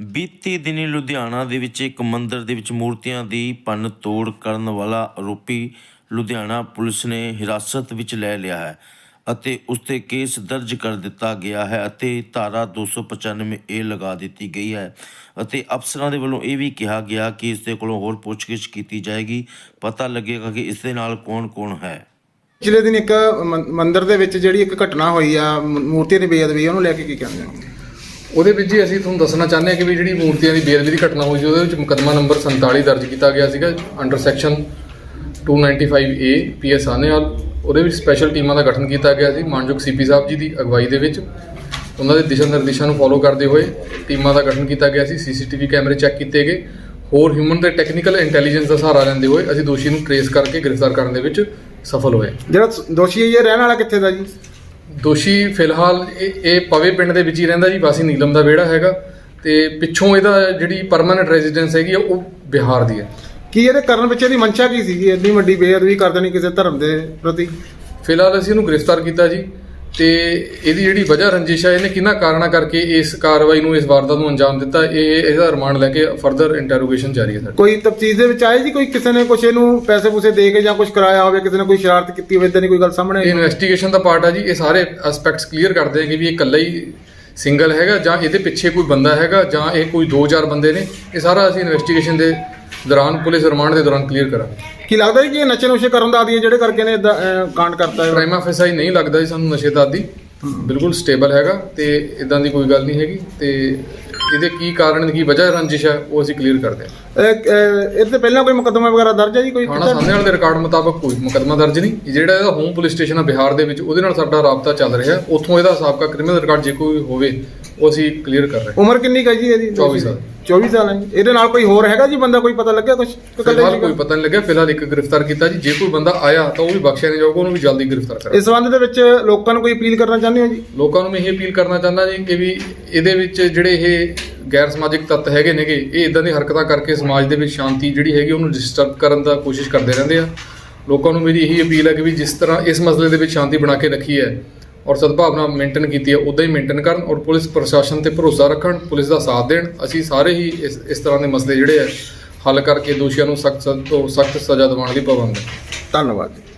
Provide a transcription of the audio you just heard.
ਬੀਤੀ ਦਿਨੀ ਲੁਧਿਆਣਾ ਦੇ ਵਿੱਚ ਇੱਕ ਮੰਦਿਰ ਦੇ ਵਿੱਚ ਮੂਰਤੀਆਂ ਦੀ ਭੰਨ ਤੋੜ ਕਰਨ ਵਾਲਾ ਆਰੋਪੀ ਲੁਧਿਆਣਾ ਪੁਲਿਸ ਨੇ ਹਿਰਾਸਤ ਵਿੱਚ ਲੈ ਲਿਆ ਹੈ ਅਤੇ ਉਸ ਤੇ ਕੇਸ ਦਰਜ ਕਰ ਦਿੱਤਾ ਗਿਆ ਹੈ ਅਤੇ ਧਾਰਾ 295 ਏ ਲਗਾ ਦਿੱਤੀ ਗਈ ਹੈ ਅਤੇ ਅਫਸਰਾਂ ਦੇ ਵੱਲੋਂ ਇਹ ਵੀ ਕਿਹਾ ਗਿਆ ਕਿ ਇਸ ਦੇ ਕੋਲੋਂ ਹੋਰ ਪੁੱਛਗਿੱਛ ਕੀਤੀ ਜਾਏਗੀ। ਪਤਾ ਲੱਗੇਗਾ ਕਿ ਇਸ ਦੇ ਨਾਲ ਕੌਣ-ਕੌਣ ਹੈ। ਪਿਛਲੇ ਦਿਨ ਇੱਕ ਮੰ- ਮੰਦਿਰ ਦੇ ਵਿੱਚ ਜਿਹੜੀ ਇੱਕ ਘਟਨਾ ਹੋਈ ਆ, ਮ- ਮੂਰਤੀ ਦੀ ਬੇਅਦਬੀ, ਉਹਨੂੰ ਲੈ ਕੇ ਕੀ ਕਹਿੰਦੇ ਹੋ ਉਹਦੇ ਵਿੱਚ ਜੀ ਅਸੀਂ ਤੁਹਾਨੂੰ ਦੱਸਣਾ ਚਾਹੁੰਦੇ ਹਾਂ ਕਿ ਵੀ ਜਿਹੜੀ ਮੂਰਤੀਆਂ ਦੀ ਬੇਅਦਬੀ ਦੀ ਘਟਨਾ ਹੋਈ ਸੀ, ਉਹਦੇ ਵਿੱਚ ਮੁਕੱਦਮਾ ਨੰਬਰ 47 ਦਰਜ ਕੀਤਾ ਗਿਆ ਸੀਗਾ under section 295 A PS Anewal ਉਹਦੇ ਵਿੱਚ ਸਪੈਸ਼ਲ ਟੀਮਾਂ ਦਾ ਗਠਨ ਕੀਤਾ ਗਿਆ ਸੀ, ਮਾਨਯੋਗ ਸੀਪੀ ਸਾਹਿਬ ਜੀ ਦੀ ਅਗਵਾਈ ਦੇ ਵਿੱਚ। ਉਹਨਾਂ ਦੇ ਦਿਸ਼ਾ ਨਿਰਦੇਸ਼ਾਂ ਨੂੰ ਫੋਲੋ ਕਰਦੇ ਹੋਏ ਟੀਮਾਂ ਦਾ ਗਠਨ ਕੀਤਾ ਗਿਆ ਸੀ ਸੀਸੀਟੀਵੀ ਕੈਮਰੇ ਚੈੱਕ ਕੀਤੇ ਗਏ। ਹੋਰ ਹਿਊਮਨ ਤੇ ਟੈਕਨੀਕਲ ਇੰਟੈਲੀਜੈਂਸ ਦਾ ਸਹਾਰਾ ਲੈਂਦੇ ਹੋਏ ਅਸੀਂ ਦੋਸ਼ੀ ਨੂੰ ਟਰੇਸ ਕਰਕੇ ਗ੍ਰਿਫਤਾਰ ਕਰਨ ਦੇ ਵਿੱਚ ਸਫਲ ਹੋਏ। ਜਿਹੜਾ ਸ- ਦੋਸ਼ੀ ਹੈ, ਇਹ ਰਹਿਣ ਵਾਲਾ ਕਿੱਥੇ ਦਾ ਜੀ? ਦੋਸ਼ੀ ਫਿਲਹਾਲ ਇਹ ਇਹ ਪਵੇ ਪਿੰਡ ਦੇ ਵਿੱਚ ਹੀ ਰਹਿੰਦਾ ਜੀ ਵਾਸੀ ਨੀਲਮ ਦਾ ਵਿਹੜਾ ਹੈਗਾ ਤੇ ਪਿੱਛੋਂ ਇਹਦਾ ਜਿਹੜੀ ਪਰਮਨੈਂਟ ਰੈਜ਼ੀਡੈਂਸ ਹੈਗੀ ਆ, ਉਹ ਬਿਹਾਰ ਦੀ ਹੈ। ਕੀ ਇਹਦੇ ਕਰਨ ਪਿੱਛੇ ਦੀ ਮਨਸ਼ਾ ਕੀ ਸੀਗੀ? ਇੰਨੀ ਵੱਡੀ ਬੇਅਦਬੀ ਕਰ ਦੇਣੀ ਕਿਸੇ ਧਰਮ ਦੇ ਪ੍ਰਤੀ? ਫਿਲਹਾਲ ਅਸੀਂ ਇਹਨੂੰ ਗ੍ਰਿਫਤਾਰ ਕੀਤਾ ਜੀ। ਤੇ ਇਹਦੀ ਜਿਹੜੀ ਵਜ੍ਹਾ ਰੰਜਿਸ਼ ਹੈ ਇਹਨੇ ਕਿੰਨਾ ਕਾਰਨਾ ਕਰਕੇ ਇਸ ਕਾਰਵਾਈ ਨੂੰ ਇਸ ਵਾਰਦਾਤ ਨੂੰ ਅੰਜਾਮ ਦਿੱਤਾ? ਇਹ ਇਹਦਾ ਰਿਮਾਂਡ ਲੈ ਕੇ ਫਰਦਰ ਇੰਟਰੋਗੇਸ਼ਨ ਜਾਰੀ ਹੈ ਸਾਡੀ ਕੋਈ ਤਫਤੀਸ਼ ਦੇ ਵਿੱਚ ਆਏ ਜੀ? ਕੋਈ ਕਿਸੇ ਨੇ ਕੁਛ ਇਹਨੂੰ ਪੈਸੇ ਪੂਸੇ ਦੇ ਕੇ ਜਾਂ ਕੁਝ ਕਰਾਇਆ ਹੋਵੇ ਕਿਸੇ ਨੇ ਕੋਈ ਸ਼ਰਾਰਤ ਕੀਤੀ ਹੋਵੇ ਇਦਾਂ ਦੀ ਕੋਈ ਗੱਲ ਸਾਹਮਣੇ ਇਹ? ਇਨਵੈਸਟੀਗੇਸ਼ਨ ਦਾ ਪਾਰਟ ਹੈ ਜੀ। ਇਹ ਸਾਰੇ ਐਸਪੈਕਟਸ ਕਲੀਅਰ ਕਰਦੇ ਆ ਕਿ ਵੀ ਇਹ ਇਕੱਲਾ ਹੀ ਸਿੰਗਲ ਹੈਗਾ ਜਾਂ ਇਹਦੇ ਪਿੱਛੇ ਕੋਈ ਬੰਦਾ ਹੈਗਾ ਜਾਂ ਇਹ ਕੋਈ 2-4 ਬੰਦੇ ਨੇ ਇਹ ਸਾਰਾ ਅਸੀਂ ਇਨਵੈਸਟੀਗੇਸ਼ਨ ਦੇ ਦੌਰਾਨ ਪੁਲਿਸ ਰਿਮਾਂਡ ਦੇ ਦੌਰਾਨ ਕਲੀਅਰ ਕਰਾਂਗੇ। ਕੀ ਲੱਗਦਾ ਜੀ ਕਿ ਇਹ ਨਸ਼ੇ ਨੁਸ਼ੇ ਕਰਨ ਦਾ ਆਦੀ ਹੈ ਜਿਹੜੇ ਕਰਕੇ ਨੇ ਏਦਾਂ, ਅਹ, ਕਾਂਡ ਕਰਤਾ ਹੈ? ਪ੍ਰਾਈਮਾ ਫੈਸਾਈ ਨਹੀਂ ਲੱਗਦਾ ਜੀ ਸਾਨੂੰ ਨਸ਼ੇ ਦਾ ਆਦੀ। ਬਿਲਕੁਲ ਸਟੇਬਲ ਹੈਗਾ ਤੇ ਇਦਾਂ ਦੀ ਕੋਈ ਗੱਲ ਨਹੀਂ ਹੈਗੀ ਤੇ ਇਹਦੇ ਕੀ ਕਾਰਨ ਕੀ ਵਜ੍ਹਾ ਰੰਜਿਸ਼ ਹੈ ਉਹ ਅਸੀਂ ਕਲੀਅਰ ਕਰਦੇ ਹਾਂ। ਇਹ ਤੇ ਪਹਿਲਾਂ ਕੋਈ ਮੁਕੱਦਮਾ ਵਗੈਰਾ ਦਰਜ ਹੈ ਜੀ ਕੋਈ ਥਾਣਾ ਸਾਹਮਣੇ ਵਾਲੇ ਦੇ ਰਿਕਾਰਡ ਮੁਤਾਬਕ ਕੋਈ ਮੁਕੱਦਮਾ ਦਰਜ ਨਹੀਂ। ਜਿਹੜਾ ਇਹਦਾ ਹੋਮ ਪੁਲਿਸ ਸਟੇਸ਼ਨ ਆ ਬਿਹਾਰ ਦੇ ਵਿੱਚ ਉਹਦੇ ਨਾਲ ਸਾਡਾ ਰਾਬਤਾ ਚੱਲ ਰਿਹਾ ਉੱਥੋਂ ਇਹਦਾ ਸਾਬਕਾ ਕ੍ਰਿਮੀਨਲ ਰਿਕਾਰਡ ਜੇ ਕੋਈ ਹੋਵੇ ਉਹ ਅਸੀਂ ਕਲੀਅਰ ਕਰ ਰਹੇ ਉਮਰ ਕਿੰਨੀ ਕੁ ਹੈ ਜੀ ਇਹਦੀ? 24 ਸਾਲ। 24 ਸਾਲ ਹੈ ਜੀ। ਇਹਦੇ ਨਾਲ ਕੋਈ ਹੋਰ ਹੈਗਾ ਜੀ ਬੰਦਾ ਕੋਈ ਪਤਾ ਲੱਗਿਆ ਕੁਝ ਫਿਲਹਾਲ ਕੋਈ ਪਤਾ ਨਹੀਂ ਲੱਗਿਆ। ਫਿਲਹਾਲ ਇੱਕ ਗ੍ਰਿਫਤਾਰ ਕੀਤਾ ਜੀ। ਜੇ ਕੋਈ ਬੰਦਾ ਆਇਆ ਤਾਂ ਉਹ ਵੀ ਬਖਸ਼ਿਆ ਨਹੀਂ ਜਾਊਗਾ ਉਹਨੂੰ ਵੀ ਜਲਦੀ ਗ੍ਰਿਫਤਾਰ ਕਰਾਂਗੇ। ਇਸ ਸੰਬੰਧ ਦੇ ਵਿੱਚ ਲੋਕਾਂ ਨੂੰ ਕੋਈ ਅਪੀਲ ਕਰਨਾ ਚਾਹੁੰਦੇ ਹੋ ਜੀ? ਲੋਕਾਂ ਨੂੰ ਮੈਂ ਇਹ ਅਪੀਲ ਕਰਨਾ ਚਾਹੁੰਦਾ ਜੀ ਕਿ ਵੀ ਇਹਦੇ ਵਿੱਚ ਜਿਹੜੇ ਇਹ ਗੈਰ ਸਮਾਜਿਕ ਤੱਤ ਹੈਗੇ ਨੇਗੇ ਇਹ ਇਦਾਂ ਦੀ ਹਰਕਤਾਂ ਕਰਕੇ ਸਮਾਜ ਦੇ ਵਿੱਚ ਸ਼ਾਂਤੀ ਜਿਹੜੀ ਹੈਗੀ ਉਹਨੂੰ ਡਿਸਟਰਬ ਕਰਨ ਦਾ ਕੋਸ਼ਿਸ਼ ਕਰਦੇ ਰਹਿੰਦੇ ਆ। ਲੋਕਾਂ ਨੂੰ ਮੇਰੀ ਇਹੀ ਅਪੀਲ ਹੈ ਕਿ ਵੀ ਜਿਸ ਤਰ੍ਹਾਂ ਇਸ ਮਸਲੇ ਦੇ ਵਿੱਚ ਸ਼ਾਂਤੀ ਬਣਾ ਕੇ ਰੱਖੀ ਹੈ ਔਰ ਸਦਭਾਵਨਾ ਮੇਨਟੇਨ ਕੀਤੀ ਹੈ ਉਦਾਂ ਹੀ ਮੇਨਟੇਨ ਕਰਨ ਔਰ ਪੁਲਿਸ ਪ੍ਰਸ਼ਾਸਨ ਤੇ ਭਰੋਸਾ ਰੱਖਣ, ਪੁਲਿਸ ਦਾ ਸਾਥ ਦੇਣ। ਅਸੀਂ ਸਾਰੇ ਹੀ ਇਸ ਇਸ ਤਰ੍ਹਾਂ ਦੇ ਮਸਲੇ ਜਿਹੜੇ ਆ, ਹੱਲ ਕਰਕੇ ਦੋਸ਼ੀਆਂ ਨੂੰ ਸਖਤ ਤੋਂ ਸਖਤ ਸਜ਼ਾ ਦਿਵਾਉਣ ਲਈ ਪਾਬੰਦ ਧੰਨਵਾਦ ਜੀ।